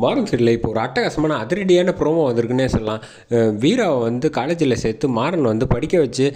மாறன் சீரியலில் இப்போ ஒரு அட்டகாசமான அதிரடியான ப்ரோமோ வந்திருக்குன்னே சொல்லலாம். வீராவை வந்து காலேஜில் சேர்த்து மாறன் வந்து படிக்க வச்சு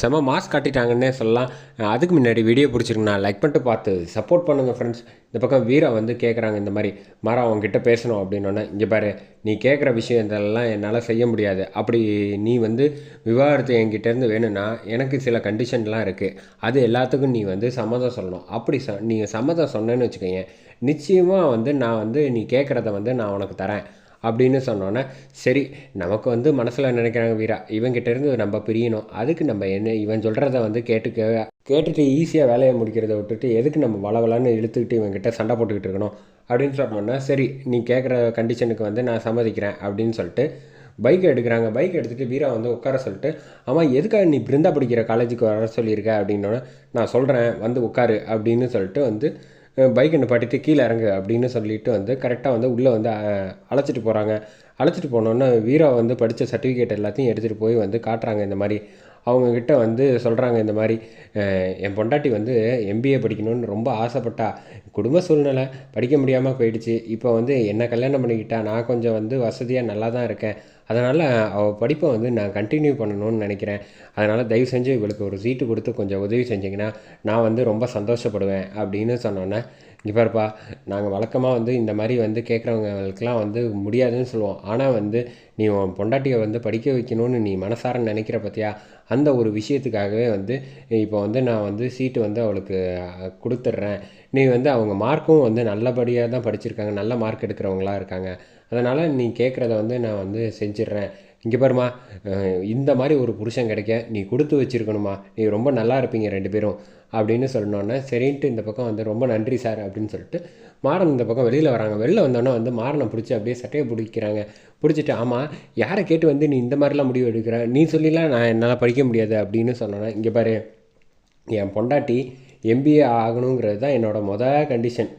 செம மாஸ் காட்டிட்டாங்கன்னே சொல்லலாம். அதுக்கு முன்னாடி வீடியோ பிடிச்சிருக்குண்ணா லைக் பண்ணிட்டு பார்த்து சப்போர்ட் பண்ணுங்கள் ஃப்ரெண்ட்ஸ் இந்த பக்கம் வீரா வந்து கேட்குறாங்க இந்த மாதிரி மாறா அவங்ககிட்ட பேசணும். அப்படின்னோடனே இங்கே பாரு நீ கேட்குற விஷயம் இதெல்லாம் என்னால் செய்ய முடியாது. அப்படி நீ வந்து விவாகரத்து என்கிட்டேருந்து வேணும்னா எனக்கு சில கண்டிஷன்லாம் இருக்குது அது எல்லாத்துக்கும் நீ வந்து சம்மதம் சொல்லணும். அப்படி ச நீங்கள் சம்மதம் சொன்னேன்னு வச்சுக்கோங்க நிச்சயமாக வந்து நான் வந்து நீ கேட்குறத வந்து நான் உனக்கு தரேன் அப்படின்னு சொன்னோன்னே சரி நமக்கு வந்து மனசில் நினைக்கிறாங்க வீரா இவங்கிட்டேருந்து நம்ம பிரியணும். அதுக்கு நம்ம என்ன இவன் சொல்கிறத வந்து கேட்டுக்க கேட்டுட்டு ஈஸியாக வேலையை முடிக்கிறத விட்டுட்டு எதுக்கு நம்ம வளவலான்னு இழுத்துக்கிட்டு இவங்ககிட்ட சண்டை போட்டுக்கிட்டு இருக்கணும்? அப்படின்னு சொன்னோன்னா சரி நீ கேட்குற கண்டிஷனுக்கு வந்து நான் சம்மதிக்கிறேன் அப்படின்னு சொல்லிட்டு பைக் எடுக்கிறாங்க. பைக் எடுத்துகிட்டு வீரா வந்து உட்கார சொல்லிட்டு ஆமாம் எதுக்காக நீ பிருந்தா படிக்கிற காலேஜுக்கு வர சொல்லியிருக்க? அப்படின்னோடனே நான் சொல்கிறேன் வந்து உட்காரு அப்படின்னு சொல்லிட்டு வந்து பைக்கை நிப்பாட்டிட்டு கீழே இறங்கு அப்படின்னு சொல்லிட்டு வந்து கரெக்டாக வந்து உள்ளே வந்து அழைச்சிட்டு போகிறாங்க அழைச்சிட்டு போனோன்னே வீரா வந்து படித்த சர்டிஃபிகேட் எல்லாத்தையும் எடுத்துகிட்டு போய் வந்து காட்டுறாங்க இந்த மாதிரி. அவங்கக்கிட்ட வந்து சொல்கிறாங்க இந்த மாதிரி என் பொண்டாட்டி வந்து எம்பிஏ படிக்கணும்னு ரொம்ப ஆசைப்பட்டா. குடும்ப சூழ்நிலை படிக்க முடியாமல் போயிடுச்சு. இப்போ வந்து என்ன கல்யாணம் பண்ணிக்கிட்டா நான் கொஞ்சம் வந்து வசதியாக நல்லா தான் இருக்கேன். அதனால் அவள் படிப்பை வந்து நான் கண்டினியூ பண்ணணும்னு நினைக்கிறேன். அதனால் தயவு செஞ்சு இவளுக்கு ஒரு சீட்டு கொடுத்து கொஞ்சம் உதவி செஞ்சிங்கன்னா நான் வந்து ரொம்ப சந்தோஷப்படுவேன் அப்படின்னு சொன்னோன்னே இங்கே பாருப்பா நாங்கள் வழக்கமாக வந்து இந்த மாதிரி வந்து கேட்குறவங்களுக்கெல்லாம் வந்து முடியாதுன்னு சொல்லுவோம். ஆனால் வந்து நீ உன் பொண்டாட்டியை வந்து படிக்க வைக்கணும்னு நீ மனசார நினைக்கிற பற்றியா அந்த ஒரு விஷயத்துக்காகவே வந்து இப்போ வந்து நான் வந்து சீட்டு வந்து அவளுக்கு கொடுத்துட்றேன். நீ வந்து அவங்க மார்க்கும் வந்து நல்லபடியாக தான் படிச்சிருக்காங்க. நல்ல மார்க் எடுக்கிறவங்களா இருக்காங்க. அதனால் நீ கேட்குறத வந்து நான் வந்து செஞ்சிடுறேன். இங்கே பாருமா இந்த மாதிரி ஒரு புருஷன் கிடைக்க நீ கொடுத்து வச்சிருக்கணுமா நீ ரொம்ப நல்லா இருப்பீங்க ரெண்டு பேரும். அப்படின்னு சொன்னோன்னே சரின்ட்டு இந்த பக்கம் வந்து ரொம்ப நன்றி சார் அப்படின்னு சொல்லிட்டு மாறன் இந்த பக்கம் வெளியில் வராங்க. வெளில வந்தோன்னே வந்து மாறனை பிடிச்சி அப்படியே சட்டையை பிடிக்கிறாங்க. பிடிச்சிட்டு ஆமாம் யாரை கேட்டு வந்து நீ இந்த மாதிரிலாம் முடிவு எடுக்கிற? நீ சொல்லிலாம் நான் என்னால் படிக்க முடியாது அப்படின்னு சொன்னோன்னே இங்கே பாரு என் பொண்டாட்டி எம்பிஏ ஆகணுங்கிறது தான் என்னோட மொதல் கண்டிஷன்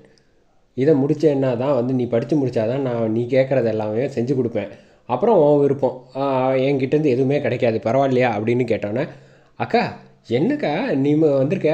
இதை முடித்தேன்னா தான் வந்து நீ படித்து முடிச்சாதான் நான் நீ கேட்குறது எல்லாமே செஞ்சு கொடுப்பேன். அப்புறம் உன் விருப்பம். என்கிட்டேருந்து எதுவுமே கிடைக்காது. பரவாயில்லையா? அப்படின்னு கேட்டோன்னே அக்கா என்னக்கா நீ வந்திருக்க?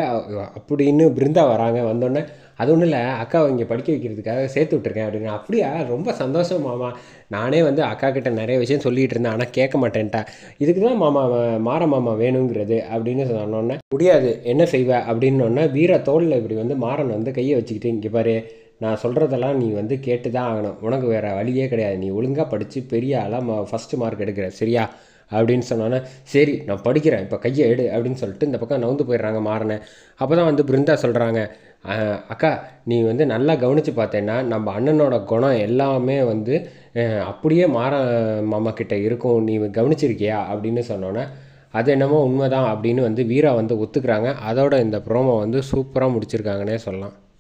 அப்படின்னு பிருந்தா வராங்க. வந்தோடனே அது ஒன்றும் இல்லை அக்காவை இங்கே படிக்க வைக்கிறதுக்காக சேர்த்து விட்ருக்கேன் அப்படின்னு அப்படியா? ரொம்ப சந்தோஷம் மாமா. நானே வந்து அக்கா கிட்ட நிறைய விஷயம் சொல்லிகிட்டு இருந்தேன் ஆனால் கேட்க மாட்டேன்ட்டா. இதுக்கு தான் மாமா மாற மாமா வேணுங்கிறது அப்படின்னு சொன்னோன்னே முடியாது என்ன செய்வ? அப்படின்னோடனே வீர தோளில் இப்படி வந்து மாறன் வந்து கையை வச்சுக்கிட்டு இங்கே பாரு நான் சொல்கிறதெல்லாம் நீ வந்து கேட்டு தான் ஆகணும். உனக்கு வேறு வழியே கிடையாது. நீ ஒழுங்காக படித்து பெரிய ஆளாக ஃபஸ்ட்டு மார்க் எடுக்கிற சரியா? அப்படின்னு சொன்னோன்னே சரி நான் படிக்கிறேன். இப்போ கையை எடு அப்படின்னு சொல்லிட்டு இந்த பக்கம் நவுந்து போயிடுறாங்க மாறனை. அப்போ தான் வந்து பிருந்தா சொல்கிறாங்க அக்கா நீ வந்து நல்லா கவனித்து பார்த்தேன்னா நம்ம அண்ணனோட குணம் எல்லாமே வந்து அப்படியே மாற மாமா கிட்ட இருக்கும். நீ கவனிச்சிருக்கியா? அப்படின்னு சொன்னோன்னே அது என்னமோ உண்மைதான் அப்படின்னு வந்து வீரா வந்து ஒத்துக்கிறாங்க. அதோட இந்த ப்ரோமோ வந்து சூப்பராக முடிச்சிருக்காங்கன்னே சொல்லலாம்.